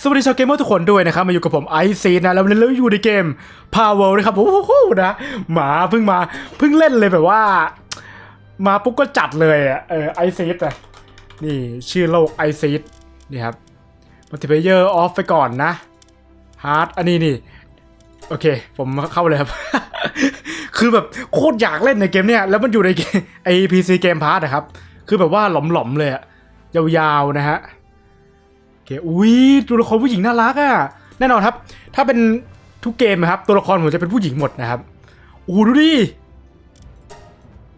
สวัสดีชาวเกมเมอร์ทุกคนด้วยนะครับ มาอยู่กับผมไอซีนะ แล้ววันนี้เราอยู่ในเกม Power นะครับ โอ้โหนะหมาเพิ่งมาเพิ่งเล่นเลยแบบว่า มาปุ๊บก็จัดเลยอะเออไอซีอะนี่ชื่อโลกไอซีนี่ครับมัลติเพเยอร์ออฟไปก่อนนะฮาร์ดอันนี้นี่ โอเค ผมเข้าเลยครับ คือแบบโคตรอยากเล่นในเกมเนี้ยแล้วมันอยู่ในเกมไอพีซีเกมพาร์ทนะครับ คือแบบว่าหลอมๆเลยอะยาวๆนะฮะ เคอุ้ยตัวละครผู้หญิงน่ารักอะแน่นอนครับ ถ้าเป็นทุกเกมนะครับ ตัวละครผมจะเป็นผู้หญิงหมดนะครับโอ้ดูดิ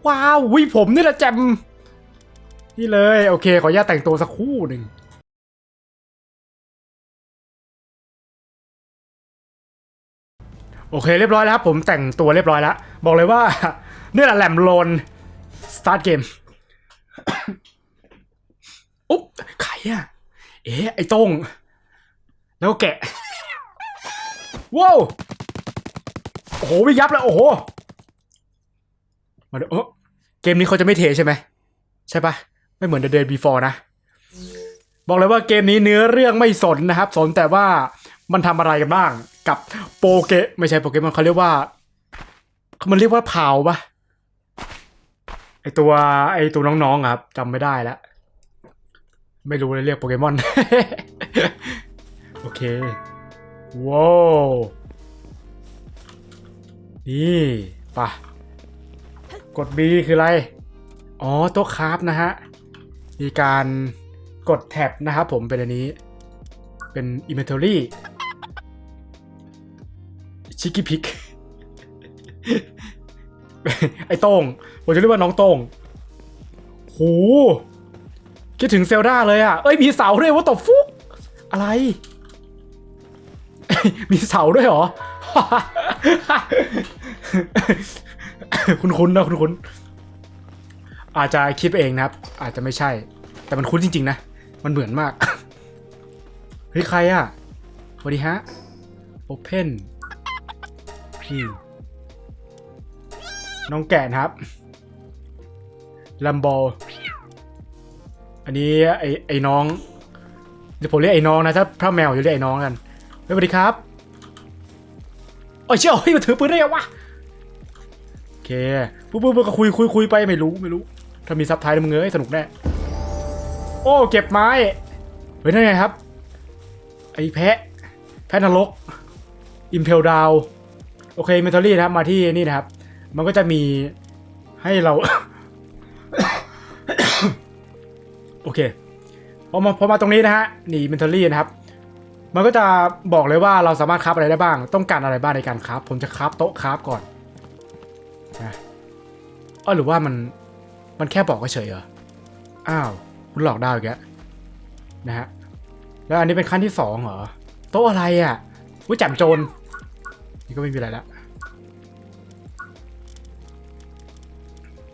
ว้าววิผมนี่แหละแจมนี่เลยโอเค ขออนุญาตแต่งตัวสักคู่หนึ่งโอเคเรียบร้อยแล้วครับผมแต่งตัวเรียบร้อยแล้ว บอกเลยว่านี่แหละแหลมโลนสตาร์ทเกมอุ๊บใครอะ เอ๊ะไอ้ต้ง แล้วแกะว้าวโอ้โหวิยับเลยโอ้โหมาดูเออเกมนี้เขาจะไม่เทใช่ไหมใช่ปะไม่เหมือน The Day Before นะ บอกเลยว่าเกมนี้เนื้อเรื่องไม่สนนะครับ สนแต่ว่ามันทำอะไรกันบ้างกับโปเกไม่ใช่โปเกมอนเขาเรียกว่า มันเรียกว่าเผาปะไอตัวไอตัวน้องๆครับจำไม่ได้แล้ว ไม่รู้เลยเรียกโปเกมอน โอเคว้าวนี่ปะกด B คืออะไร อ๋อโต๊ะคราฟนะฮะ มีการกดแท็บนะครับผมเป็นอันนี้ เป็น inventory ชิคกี้พิกไอ้โต้งผมจะเรียกว่าน้องโต้งโห คิดถึงเซลดาเลยอะ เอ้ยมีเสาด้วยว่าตบฟุก อะไร มีเสาด้วยเหรอ คุณคุ้นนะคุณคุ้นอาจจะคิดไปเองนะครับ อาจจะไม่ใช่ แต่มันคุ้นจริง ๆ นะ มันเหมือนมาก เฮ้ย ใครอะสวัสดีฮะ Open พี่น้องแกะนครับลัมโบ อันนี้ไอไอ้น้องเดี๋ยวผมเรียกไอ้น้องนะถ้าถ้าแมวจะเรียกไอ้น้องกันสวัสดีครับโอ้ยเชี่ยวเฮ้ยมันถือปืนได้ยังวะโอเคปุ๊บปุ๊บปุ๊บก็คุยคุยคุยไปไม่รู้ไม่รู้ ถ้ามีซับไทยมึงเอ้ยสนุกแน่โอ้เก็บไม้เฮ้ยนั่นไงครับไอ้แพะแพะนรกอิมเพลดาวโอเคเมทัลลี่นะครับมาที่นี่นะครับ มันก็จะมีให้เรา โอเคพอมาพอมาตรงนี้นะฮะนี่เมทัลลี่นะครับ มันก็จะบอกเลยว่าเราสามารถคราฟอะไรได้บ้าง ต้องการอะไรบ้างในการคราฟผมจะคราฟโต๊ะคราฟก่อนนะอ๋อหรือว่ามันมันแค่บอกเฉยเหรออ้าวคุณหลอกดาวอีกแล้วนะฮะแล้วอันนี้เป็นขั้นที่สองเหรอโต๊ะอะไรอะอุ้ยจับโจรนี่ก็ไม่มีอะไรละ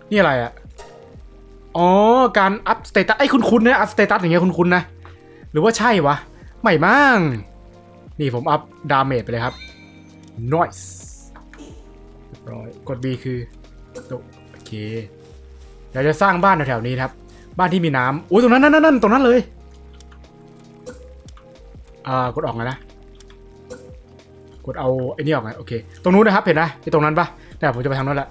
นี่อะไรอะ อ๋อ การอัพสเตตัสไอ้คุณคุณนะอัพสเตตัสอย่างเงี้ยคุณคุณนะ หรือว่าใช่วะ ไม่มั่ง นี่ผมอัพดาเมจไปเลยครับ noise เรียบร้อยกด B คือโอเคเดี๋ยวจะสร้างบ้านแถวๆนี้ครับ บ้านที่มีน้ำอุ้ยตรงนั้นนั่นนั่นตรงนั้นเลยอ่ากดออกไงนะกดเอาไอ้นี่ออกไงโอเค ตรงนู้นนะครับเห็นนะไอ้ตรงนั้นปะเนี่ยผมจะไปทางนั้นแหละ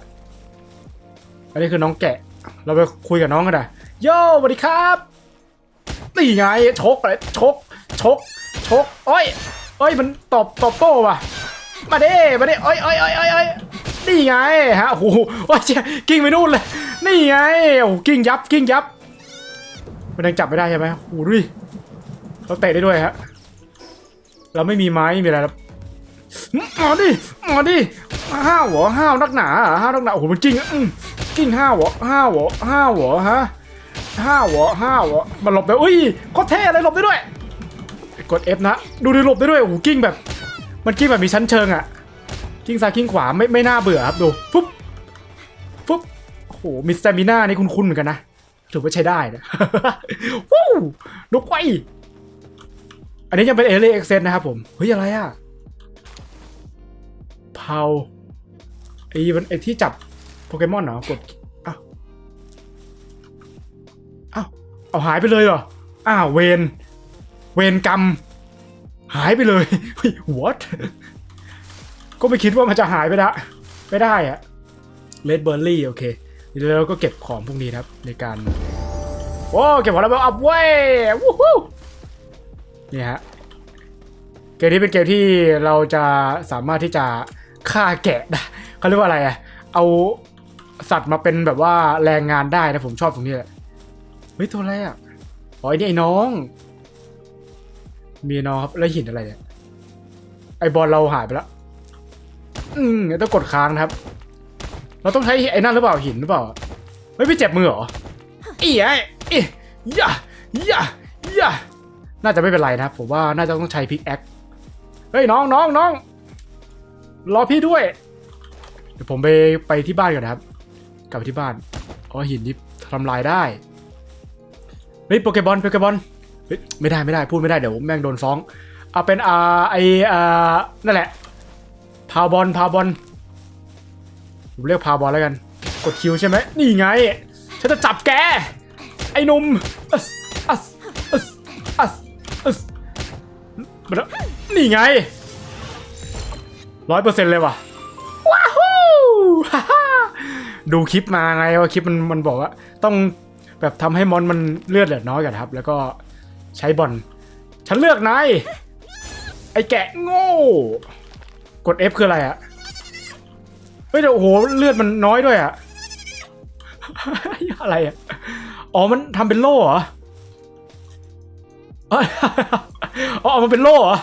อันนี้คือน้องแกะ เราไปคุยกับน้องกันนะโย่สวัสดีครับนี่ไงชกเลยชกชกชกโอ้ยโอ้ยมันตอบตอบโต้ว่ะ มาเด้มาเด้โอ้ยโอ้ยโอ้ยโอ้ยโอ้ยนี่ไงฮะโอ้โหโอ้ยเจ๊กิ้งไปนู่นเลย นี่ไงโอ้กิ้งยับกิ้งยับมันยังจับไม่ได้ใช่ไหมโอ้โหดูดิเราเตะได้ด้วยฮะเราไม่มีไม้ไม่มีอะไรแล้วมาดิมาดิห้าวหรอห้าวนักหนาห้าวนักหนาโอ้โหมันกิ้งอะอืม กิ้งห้าวห้าวห้าวเหรอฮะห้าวห้าวเหรอมันหลบได้อุ้ยโคตรเท่เลยหลบได้ด้วย กด F นะ ดูดิหลบได้ด้วยโอ้โหกิ้งแบบ มันกิ้งแบบมีชั้นเชิงอะกิ้งซ้ายกิ้งขวาไม่ไม่น่าเบื่อครับดูฟุ๊บฟุ๊บโอ้โหมีสเตอร์มิน่านี่คุ้นๆเหมือนกันนะถือว่าใช้ได้นะวู้นกไวอันนี้ยังเป็นเอเ y เอ็กเซนนะครับผมเฮ้ยอะไรอะเผาไอ้มันไอ้ที่จับ โปเกมอนเหรอกดอ้าวอ้าวเอาหายไปเลยเหรออ้าวเวนเวนกรรม หายไปเลยเฮ้ย what ก็ไม่คิดว่ามันจะหายไปละไม่ได้อะเลดเบอร์รี่โอเคเดี๋ยวเราก็เก็บของพวกนี้นะครับในการโอ้เก็บของแล้วอัพเว้ยวู้ฮู้นี่ฮะเกมนี้เป็นเกมที่เราจะสามารถที่จะฆ่าแกะได้เขาเรียกว่าอะไรอะเอา สัตว์มาเป็นแบบว่าแรงงานได้นะผมชอบตรงนี้แหละเฮ้ยตัวอะไรอะอ๋อไอ้นี่ไอ้น้อง มีน้องครับแล้วหินอะไรเนี่ยไอบอลเราหายไปแล้วอืมเดี๋ยวต้องกดค้างนะครับ เราต้องใช้ไอ้นั่นหรือเปล่าหินหรือเปล่าเฮ้ยพี่เจ็บมือเหรออีไอ้อียะยะยะน่าจะไม่เป็นไรนะครับผมว่าน่าจะต้องใช้พิกแอคเฮ้ยน้องน้องน้องรอพี่ด้วยเดี๋ยวผมไปไปที่บ้านก่อนนะครับ กลับไปที่บ้านอ๋อหินนี่ทำลายได้เฮ้ยโปเกมอนโปเกมอนเฮ้ยไม่ได้ไม่ได้พูดไม่ได้เดี๋ยวแม่งโดนฟ้องเอาเป็นอ่าไออ่านั่นแหละพาวบอลพาวบอลผมเรียกพาวบอลแล้วกัน กดคิวใช่ไหมนี่ไงฉันจะจับแกไอ้นุ่มอัสอัสอัสอัสอัสนี่ไงร้อยเปอร์เซ็นต์เลยว่ะว้าวฮ่าฮ่า ดูคลิปมาไงว่าคลิปมันมันบอกว่า ต้องแบบทำให้มอนมันเลือดเหลือน้อยกันครับ แล้วก็ใช้บอลฉันเลือกนายไอแกะโง่กด F คืออะไรอะเฮ้ยเดี๋ยวโอ้โหเลือดมันน้อยด้วยอะอะไรอะอ๋อมันทำเป็นโล่เหรอเอ้ยอ๋อเอามาเป็นโล่เหรอ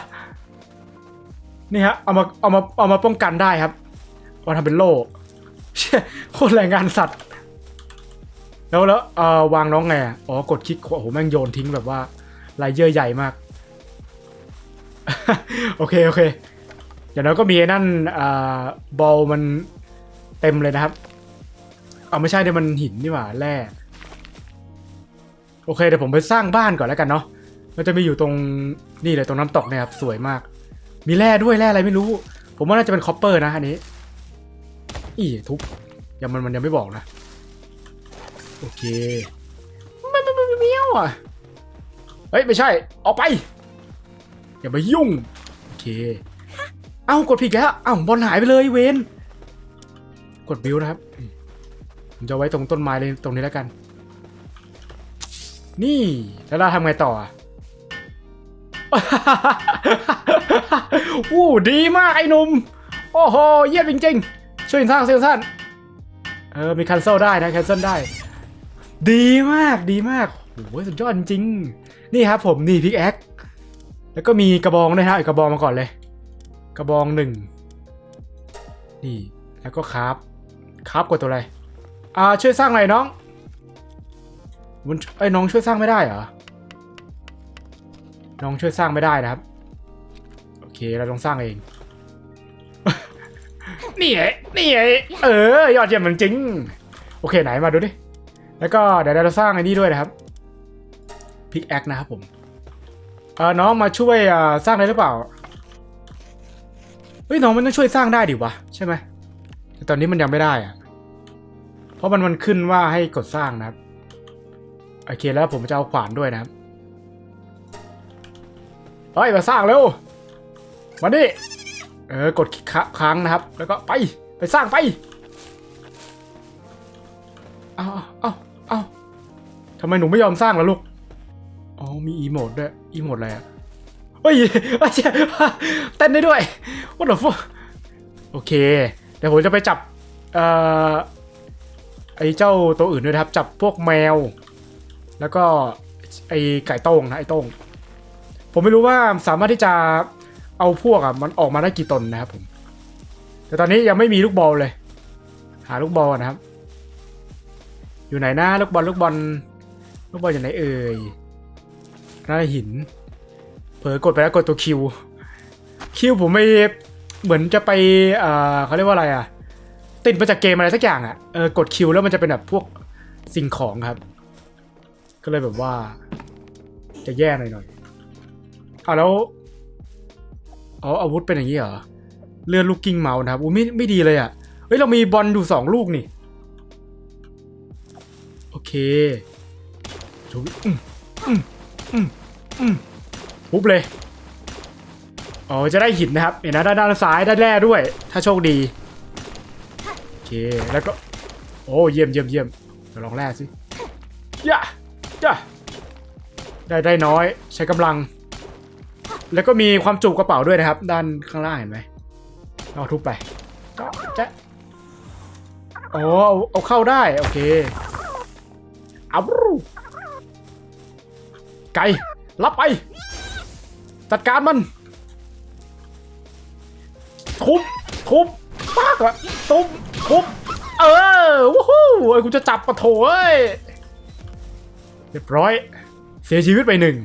นี่ฮะเอามาเอามาเอามาป้องกันได้ครับเอาทำเป็นโล่ เชี่ยโคตรแรงงานสัตว์ แล้วแล้วเออวางน้องไงอะอ๋อกดคลิกโอ้โหแม่งโยนทิ้งแบบว่าลายเยื่อใหญ่มาก โอเคโอเคอย่างน้อยก็มีนั่นอ่าบอลมันเต็มเลยนะครับ เอาไม่ใช่เดี๋ยวมันหินนี่หว่าแร่โอเคเดี๋ยวผมไปสร้างบ้านก่อนแล้วกันเนาะมันจะมีอยู่ตรงนี่เลยตรงน้ำตกเนี่ยครับสวยมาก มีแร่ด้วยแร่อะไรไม่รู้ ผมว่าน่าจะเป็นคอปเปอร์นะอันนี้ อีทุบยังมันมันยังไม่บอกนะ โอเคมันมันมันเมียวอะเฮ้ย ไม่ใช่ ออกไป อย่ามายุ่ง โอเค เอ้ากดผิดแล้วเอ้าบอลหายไปเลยเวนกดบิวนะครับผมจะไว้ตรงต้นไม้เลยตรงนี้แล้วกัน นี่แล้วเราทำไงต่ออะอู้ดีมากไอ้นุ่มโอ้โห เยี่ยมจริงๆ ช่วยสร้างเซลล์สั้นเออ มีคันเซิลได้นะคันเซิลได้ ดีมาก ดีมาก โอ้โหสุดยอดจริง นี่ครับผม นี่พิกแอค แล้วก็มีกระบองด้วยฮะเอากระบองมาก่อนเลย กระบองหนึ่ง นี่ แล้วก็คราฟคราฟกดตัวอะไร อ่า ช่วยสร้างอะไรน้องมันไอ้น้องช่วยสร้างไม่ได้เหรอ น้องช่วยสร้างไม่ได้นะครับ โอเค เราต้องสร้างเอง นี่ไงนี่ไงเออยอดเยี่ยมจริงๆโอเคไหนมาดูดิ แล้วก็เดี๋ยวเราสร้างไอ้นี่ด้วยนะครับพิกแอคนะครับผมเออน้องมาช่วยสร้างได้หรือเปล่าเฮ้ยน้องมันต้องช่วยสร้างได้ดิวะใช่ไหมแต่ตอนนี้มันยังไม่ได้อะเพราะมันมันขึ้นว่าให้กดสร้างนะครับโอเคแล้วผมจะเอาขวานด้วยนะครับเฮ้ยมาสร้างเร็วมาดิ เออกดคลิกค้างนะครับ แล้วก็ไปไปสร้างไปเอาเอาเอาทำไมหนูไม่ยอมสร้างล่ะลูกอ๋อมีอีโมดด้วยอีโมดอะไรอะเฮ้ยเฮ้ยเต้นได้ด้วย what the fuck โอเคเดี๋ยวผมจะไปจับเอ่อไอ้เจ้าตัวอื่นด้วยนะครับ จับพวกแมว แล้วก็ไอ้ไก่โต้งนะไอ้โต้งผมไม่รู้ว่าสามารถที่จะ เอาพวกอะมันออกมาได้กี่ตนนะครับผม แต่ตอนนี้ยังไม่มีลูกบอลเลย หาลูกบอลนะครับ อยู่ไหนนะลูกบอลลูกบอลลูกบอลอยู่ไหนเอ่ยหน้าหิน เผลอกดไปแล้วกดตัวคิว คิวผมไม่เหมือนจะไปเอ่อเขาเรียกว่าอะไรอะ ติดมาจากเกมอะไรสักอย่างอะเออกดคิวแล้วมันจะเป็นแบบพวกสิ่งของครับ ก็เลยแบบว่า จะแย่หน่อยหน่อยๆอะแล้ว อ๋ออาวุธเป็นอย่างนี้เหรอ เลื่อนลูกกิ้งเมาส์นะครับอุ้ไม่ไม่ดีเลยอะ เฮ้ย เรามีบอลอยู่สองลูกนี่ โอเคถูอืมอืมอืมอืมปุ๊บเลย อ๋อ จะได้หินนะครับ เห็นนะด้านด้านซ้ายได้แร่ด้วย ถ้าโชคดี โอเค แล้วก็ โอ้เยี่ยมเยี่ยมเยี่ยมลองแร่สิย่าย่าได้ได้น้อย ใช้กำลัง แล้วก็มีความจุกระเป๋าด้วยนะครับ ด้านข้างล่างเห็นไหมเอาทุบไปก็จะอ๋อเอาเอาเข้าได้ โอเคเอาไก่รับไป จัดการมัน ทุบ ทุบปากอะทุบทุบ เออวู้ฮู้ไอ้กูจะจับปะโถเอ้ยเรียบร้อย เสียชีวิตไปหนึ่ง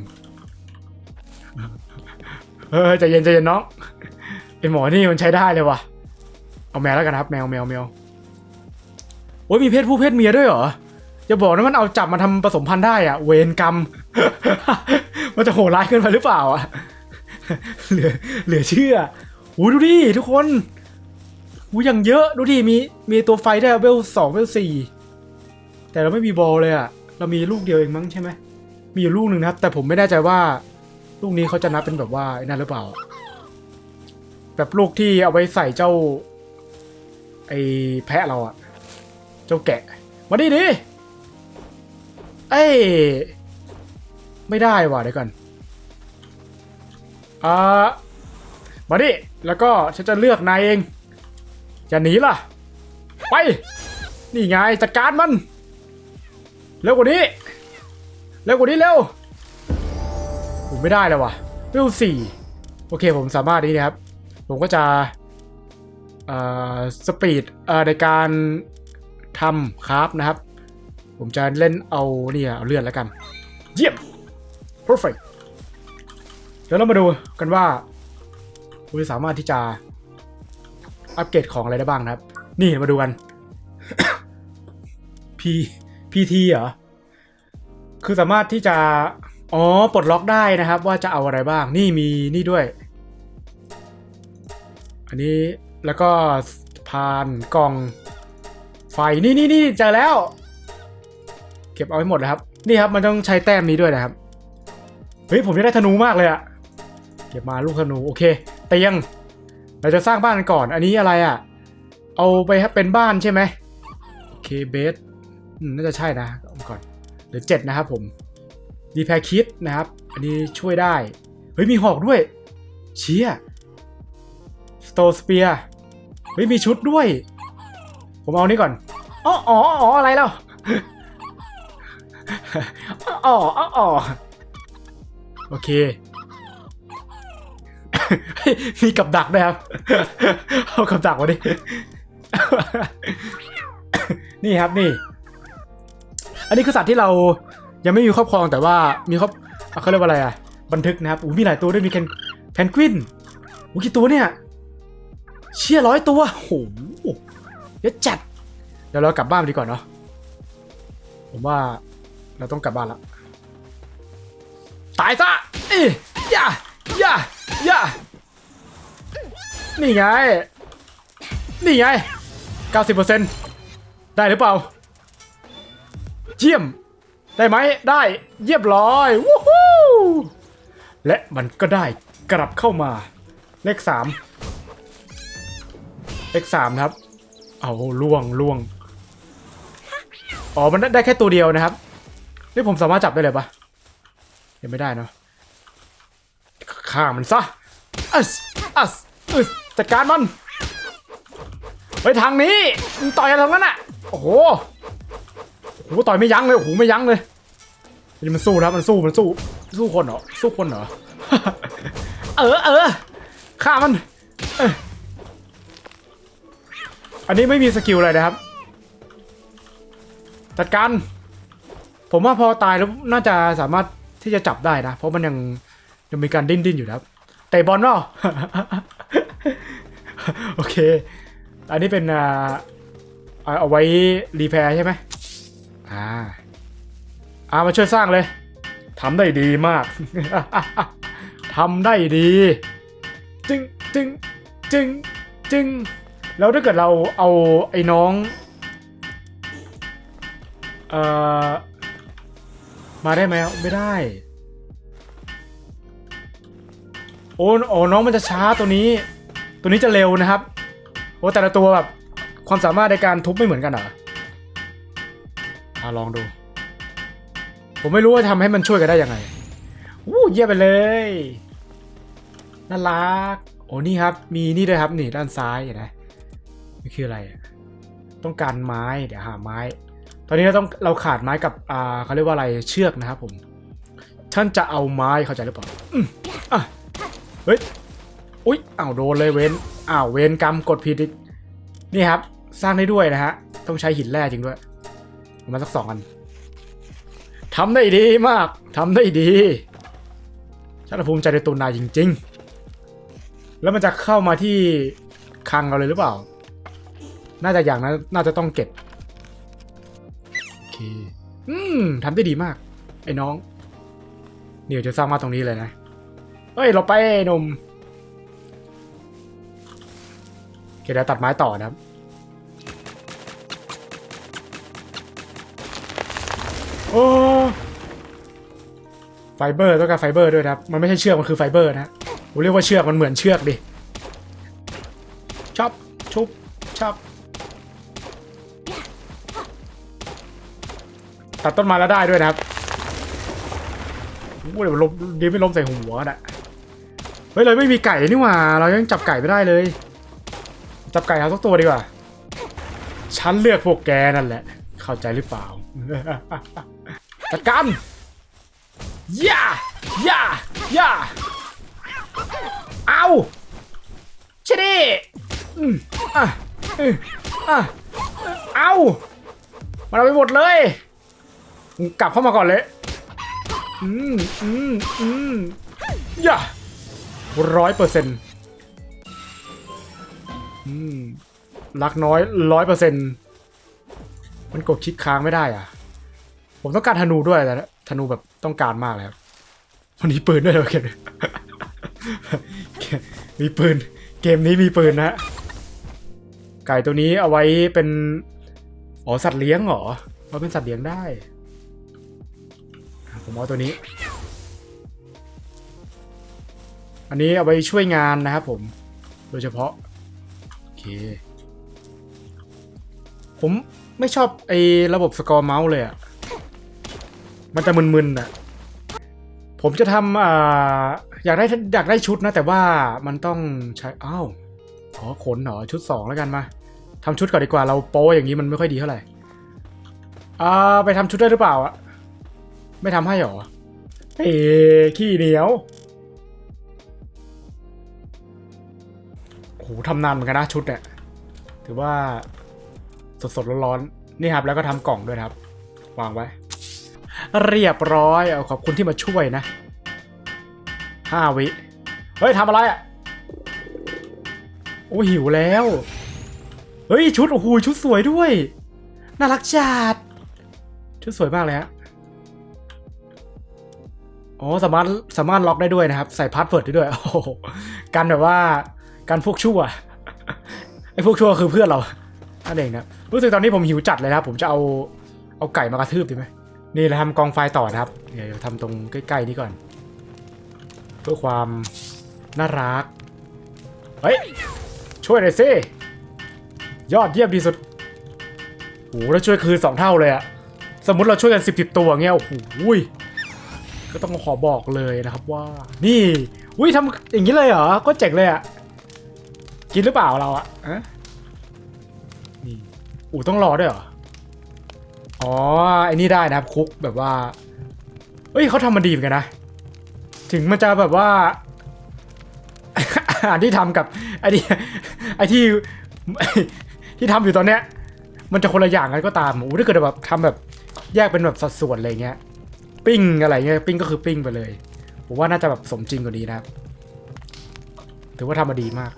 เออใจเย็นใจเย็นน้องไอหมอนี่มันใช้ได้เลยว่ะ เอาแมวแล้วกันครับ แมวแมวแมวโอ้ยมีเพศผู้เพศเมียด้วยเหรออย่าบอกนะมันเอาจับมาทำผสมพันธุ์ได้อะเวรกรรม มันจะโหดร้ายเกินไปหรือเปล่าอะเหลือเหลือเชื่ออู้ดูดิทุกคนอู้ยังเยอะดูดิมีมีตัวไฟได้เวลสองเวลสี่แต่เราไม่มีบอลเลยอะเรามีลูกเดียวเองมั้งใช่ไหมมีอยู่ลูกหนึ่งนะครับ แต่ผมไม่แน่ใจว่า ลูกนี้เขาจะนับเป็นแบบว่าไอ้นั่นหรือเปล่า แบบลูกที่เอาไว้ใส่เจ้า ไอ้แพะเราอะเจ้าแกะ มาดิดิเอ้ยไม่ได้ว่ะเดี๋ยวก่อนอ่ามาดิแล้วก็ฉันจะเลือกนายเองอย่าหนีล่ะ ไป นี่ไงจัดการมัน เร็วกว่านี้ เร็วกว่านี้เร็ว ผมไม่ได้เลยว่ะเวลสี่โอเคผมสามารถนี้นะครับ ผมก็จะอ่อสปีดอ่อในการทำคราฟนะครับ ผมจะเล่นเอาเนี่ยเอาเลือดแล้วกัน เยี่ยม perfect เดี๋ยวเรามาดูกันว่าคุณสามารถที่จะอัปเกรดของอะไรได้บ้างนะครับ นี่มาดูกัน P PT เหรอ คือสามารถที่จะ อ๋อ ปลดล็อกได้นะครับว่าจะเอาอะไรบ้าง นี่มีนี่ด้วย อันนี้แล้วก็พานกล่องไฟนี่นี่นี่เจอแล้ว เก็บเอาไว้หมดเลยครับ นี่ครับมันต้องใช้แต้มนี้ด้วยนะครับ เฮ้ยผมจะได้ธนูมากเลยอะเก็บมาลูกธนูโอเคเตียง เราจะสร้างบ้านกันก่อน อันนี้อะไรอะเอาไปเป็นบ้านใช่ไหมโอเคเบสน่าจะใช่นะก่อนเหลือเจ็ดนะครับผม ดีแพคิดนะครับ อันนี้ช่วยได้ เฮ้ย มีหอกด้วย เชียสโตสเปียเฮ้ย มีชุดด้วย ผมเอานี้ก่อนอ๋ออ๋ออ๋ออะไรแล้วอ๋ออ๋อโอเค มีกับดักด้วยครับ เอากับดักมาดิ นี่ครับนี่ อันนี้คือสัตว์ที่เรา ยังไม่มีครอบครองแต่ว่ามีครอบเอาเขาเรียกว่าอะไรอะ บันทึกนะครับอู้มีหลายตัวด้วยมีแคนแพนกวินอู้กี่ตัวเนี่ย เชี่ยร้อยตัวโหเยอะจัด เดี๋ยวเรากลับบ้านดีกว่อนเนาะผมว่าเราต้องกลับบ้านละตายซะเอ้ยย่าย่าย่านี่ไง นี่ไง 90%ได้หรือเปล่า เยี่ยม ได้ไหมได้เยี่ยมร้อยวู้ฮู้และมันก็ได้กลับเข้ามา เลขสามเลขสามครับ เอาล่วงล่วงอ๋อมันได้แค่ตัวเดียวนะครับนี่ผมสามารถจับได้เลยปะยังไม่ได้เนาะฆ่ามันซะอัสอัสอึสจัดการมันไปทางนี้มึงต่อยอะไรตรงนั้นอะโอ้โห โหต่อยไม่ยั้งเลยโอ้โหไม่ยั้งเลยนี่มันสู้นะครับมันสู้มันสู้สู้คนเหรอสู้คนเหรอเออเออฆ่ามันอันนี้ไม่มีสกิลอะไรนะครับ จัดการ ผมว่าพอตายแล้วน่าจะสามารถที่จะจับได้นะ เพราะมันยังยังมีการดิ้นดิ้นอยู่นะครับเตะบอลเปล่าโอเค อันนี้เป็นอ่าเอาเอาไว้รีแพร์ใช่ไหม อ่าอ่ามาช่วยสร้างเลยทำได้ดีมากทำได้ดีจึงจึงจึงจึงแล้วถ้าเกิดเราเอาไอ้น้องเอ่อมาได้ไหมไม่ได้ โอ้โอ้น้องมันจะช้าตัวนี้ ตัวนี้จะเร็วนะครับ โอ้แต่ละตัวแบบความสามารถในการทุบไม่เหมือนกันเหรอ อะลองดู ผมไม่รู้ว่าทำให้มันช่วยกันได้ยังไงอู้เยี่ยไปเลยน่ารักโอ้นี่ครับ มีนี่ด้วยครับนี่ด้านซ้ายเห็นไหมนี่คืออะไร ต้องการไม้เดี๋ยวหาไม้ ตอนนี้เราต้องเราขาดไม้กับอ่าเขาเรียกว่าอะไรเชือกนะครับผมท่านจะเอาไม้เข้าใจหรือเปล่าอืมอะเฮ้ยอุ้ยอ้าวโดนเลยเวนอ้าวเวนกรรมกดผิดอีกนี่ครับ สร้างได้ด้วยนะฮะต้องใช้หินแร่จริงด้วย มาสักสองอันทำได้ดีมากทำได้ดีฉันภูมิใจในตัวนายจริง ๆ แล้วมันจะเข้ามาที่คลังเราเลยหรือเปล่า น่าจะอย่างนั้นน่าจะต้องเก็บ โอเค อืมทำได้ดีมาก ไอ้น้อง เดี๋ยวจะสร้างมาตรงนี้เลยนะ เฮ้ย เราไปหนุ่มโอเคเดี๋ยวตัดไม้ต่อนะครับ ไฟเบอร์ต้องการไฟเบอร์ด้วยครับ มันไม่ใช่เชือก มันคือไฟเบอร์นะผมเรียกว่าเชือก มันเหมือนเชือกดิชอบชุบชอบตัดต้นไม้แล้วได้ด้วยนะครับโอ้ยเดี๋ยวลมดีไม่ลมใส่หัวน่ะเฮ้ยเราไม่มีไก่นี่หว่า เรายังจับไก่ไม่ได้เลย จับไก่เอาสักตัวดีกว่า ฉันเลือกพวกแกนั่นแหละ เข้าใจหรือเปล่า จัดการ ย่าย่าย่าเอาชดิอืมอะอืมอะเอามันเอาไปหมดเลย กลับเข้ามาก่อนเลย อืมอืมอืมย่าร้อยเปอร์เซ็นต์อืมรักน้อยร้อยเปอร์เซ็นต์มันกดคลิกค้างไม่ได้อะ ผมต้องการธนูด้วยแต่ ธนูแบบต้องการมากเลยครับวันนี้ปืนด้วยเหรอเกมมีปืน เกมนี้มีปืนนะไก่ตัวนี้เอาไว้เป็นอ๋อสัตว์เลี้ยงเหรอเอาเป็นสัตว์เลี้ยงได้ ผมเอาตัวนี้ อันนี้เอาไปช่วยงานนะครับผม โดยเฉพาะ โอเค ผมไม่ชอบไอ้ระบบสกอร์เมาส์เลยอะ มันจะมึนๆอะผมจะทำอ่าอยากได้อยากได้ชุดนะ แต่ว่ามันต้องใช้อ้าวอ๋อขนเหรอชุดสองแล้วกันมาทำชุดก่อนดีกว่าเราโป้อย่างนี้มันไม่ค่อยดีเท่าไหร่อ่าไปทำชุดได้หรือเปล่าอะไม่ทำให้หรอเอ้ขี้เหนียวโหทำนานเหมือนกันนะชุดเนี่ยถือว่าสดๆร้อนๆนี่ครับแล้วก็ทำกล่องด้วยครับ วางไว้ เรียบร้อยเอาขอบคุณที่มาช่วยนะห้าวิ เฮ้ยทำอะไรอะ โอ้หิวแล้ว เฮ้ย ชุด โอ้โหชุดสวยด้วย น่ารักจัดชุดสวยมากเลยฮะอ๋อสามารถสามารถล็อกได้ด้วยนะครับ ใส่พาสเวิร์ดได้ด้วยโอ้กันแบบว่ากันพวกชั่วไอ้พวกชั่วคือเพื่อนเรานั่นเองครับรู้สึกตอนนี้ผมหิวจัดเลยนะผมจะเอาเอาไก่มากระทืบดีไหม นี่เราทำกองไฟต่อนะครับเดี๋ยวทำตรงใกล้ๆนี้ก่อน เพื่อความน่ารัก เฮ้ย ช่วยหน่อยสิ ยอดเยี่ยมที่สุดโอ้โหแล้วช่วยคือสองเท่าเลยอะสมมติเราช่วยกันสิบสิบตัวเงี้ยโอ้โหก็ต้องขอบอกเลยนะครับว่า นี่อุ้ยทำอย่างนี้เลยเหรอก็เจ๋งเลยอะกินหรือเปล่าเราอะ่ะนี่อูต้องรอด้วยเหรอ อ๋อไอ้นี่ได้นะครับคุกแบบว่าเฮ้ยเขาทำมันดีเหมือนกันนะ ถึงมันจะแบบว่าอาหารที่ทำกับไอ้ที่ไอ้ที่ที่ทำอยู่ตอนเนี้ย มันจะคนละอย่างกันก็ตามโอ้ถ้าเกิดแบบทำแบบแยกเป็นแบบสัดส่วนอะไรเงี้ย ปิ้งอะไรเงี้ยปิ้งก็คือปิ้งไปเลยผมว่าน่าจะแบบสมจริงกว่านี้นะครับถือว่าทำมาดีมาก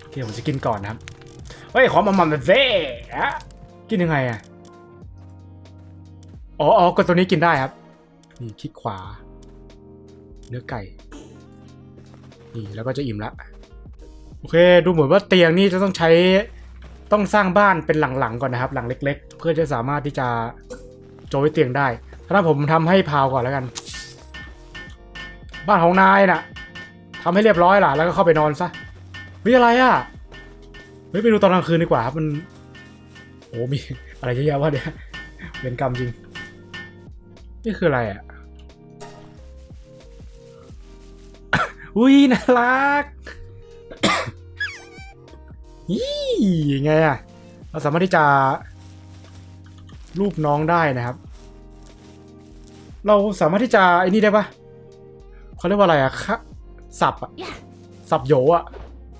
โอเคผมจะกินก่อนนะครับเฮ้ยขอมามันเซ่อะกินยังไงอะ อ๋ออ๋อกดตัวนี้กินได้ครับ นี่คลิกขวา เนื้อไก่ นี่แล้วก็จะอิ่มละ โอเค ดูเหมือนว่าเตียงนี่จะต้องใช้ต้องสร้างบ้านเป็นหลังๆก่อนนะครับ หลังเล็ก ๆ เพื่อจะสามารถที่จะโจยเตียงได้ ถ้าผมทำให้พาวก่อนแล้วกัน บ้านของนายน่ะททำให้เรียบร้อยล่ะ แล้วก็เข้าไปนอนซะเฮ้ยอะไรอะเฮ้ยไปดูตอนกลางคืนดีกว่าครับมัน โอ้มีอะไรเยอะแยะวะเนี่ยเป็นกรรมจริง นี่คืออะไรอะอุ้ยน่ารักยี่ยังไงอะ เราสามารถที่จะรูปน้องได้นะครับ เราสามารถที่จะไอ้นี่ได้ปะเขาเรียกว่าอะไรอะคะสับอะสับโยอะ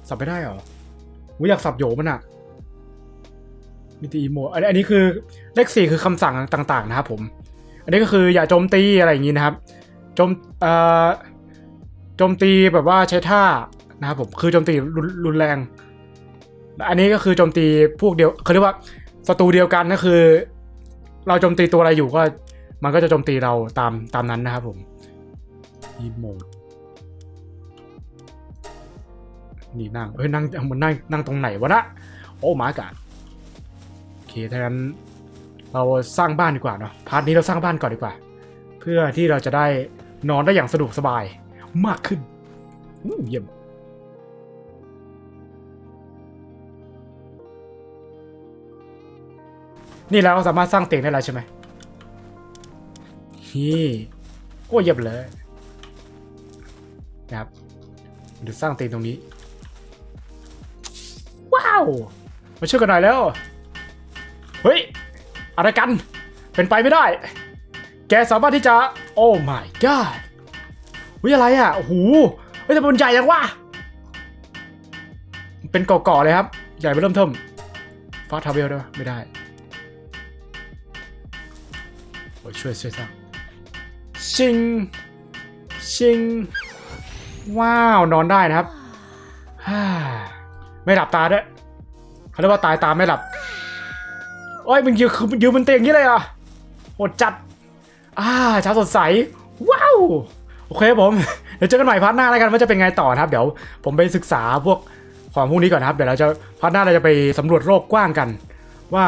สับไม่ได้เหรอผมอยากสับโยมันอะมิติอีโมอันนี้อันนี้คือเลขสี่คือคำสั่งต่าง ๆ นะครับผม อันนี้ก็คืออย่าโจมตีอะไรอย่างนี้นะครับโจมเอ่อโจมตีแบบว่าใช้ท่านะครับผมคือโจมตีรุนแรง อันนี้ก็คือโจมตีพวกเดียวเขาเรียกว่าศัตรูเดียวกันก็คือ เราโจมตีตัวอะไรอยู่ก็ มันก็จะโจมตีเราตามตามนั้นนะครับผมอีโมดนี่นั่งเฮ้ยนั่งมันนั่งนั่งตรงไหนวะนะโอ้มากาดโอเคถ้างั้น เราสร้างบ้านดีกว่าเนาะพาร์ทนี้เราสร้างบ้านก่อนดีกว่า เพื่อที่เราจะได้นอนได้อย่างสะดวกสบายมากขึ้นอู้เยี่ยมนี่เราสามารถสร้างเตียงได้แล้วใช่ไหมฮีโอ้เยี่ยมเลยนะครับเดี๋ยวสร้างเตียงตรงนี้ ว้าว มาช่วยกันหน่อยแล้ว เฮ้ย อะไรกัน เป็นไปไม่ได้ แกสามารถที่จะ โอ้ my god วิอะไรอะโอ้โหเฮ้ยแต่มันใหญ่ยังวะเป็นเกาะๆเลยครับ ใหญ่ไปเริ่มเทิมฟาทาเวลได้ปะไม่ได้โอ้ยช่วยช่วยสร้างชิง ชิง ว้าว นอนได้นะครับฮ่าไม่หลับตาด้วยเขาเรียกว่าตายตาไม่หลับ โอ้ยมึงยืนคือยืนบนเตียงนี้เลยอะโหดจัด อ่าเช้าสดใส ว้าว โอเคผม เดี๋ยวเจอกันใหม่พาร์ทหน้าแล้วกันว่าจะเป็นไงต่อครับ เดี๋ยวผมไปศึกษาพวกของพวกนี้ก่อนครับ เดี๋ยวเราจะพาร์ทหน้าเราจะไปสำรวจโลกกว้างกัน ว่า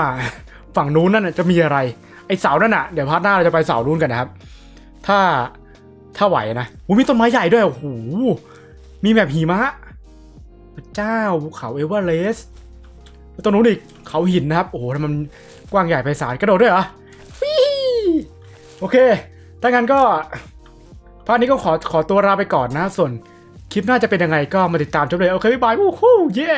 ฝั่งนู้นนั่นจะมีอะไร ไอเสานั่นน่ะ เดี๋ยวพาร์ทหน้าเราจะไปเสานู้นกันนะครับ ถ้าถ้าไหวนะโอ้มีต้นไม้ใหญ่ด้วย โอ้โห มีแบบหิมะ พระเจ้าภูเขาเอเวอเรสต์ ตรงนู้นอีกเขาหินนะครับ โอ้โหทำมันกว้างใหญ่ไพศาลกระโดดด้วยเหรอฟิโอเค ถ้างั้นก็พาคนี้ก็ขอขอตัวลาไปก่อนนะ ส่วนคลิปหน้าจะเป็นยังไงก็มาติดตามชมเลย โอเคบ๊ายบาย โอ้โหเย้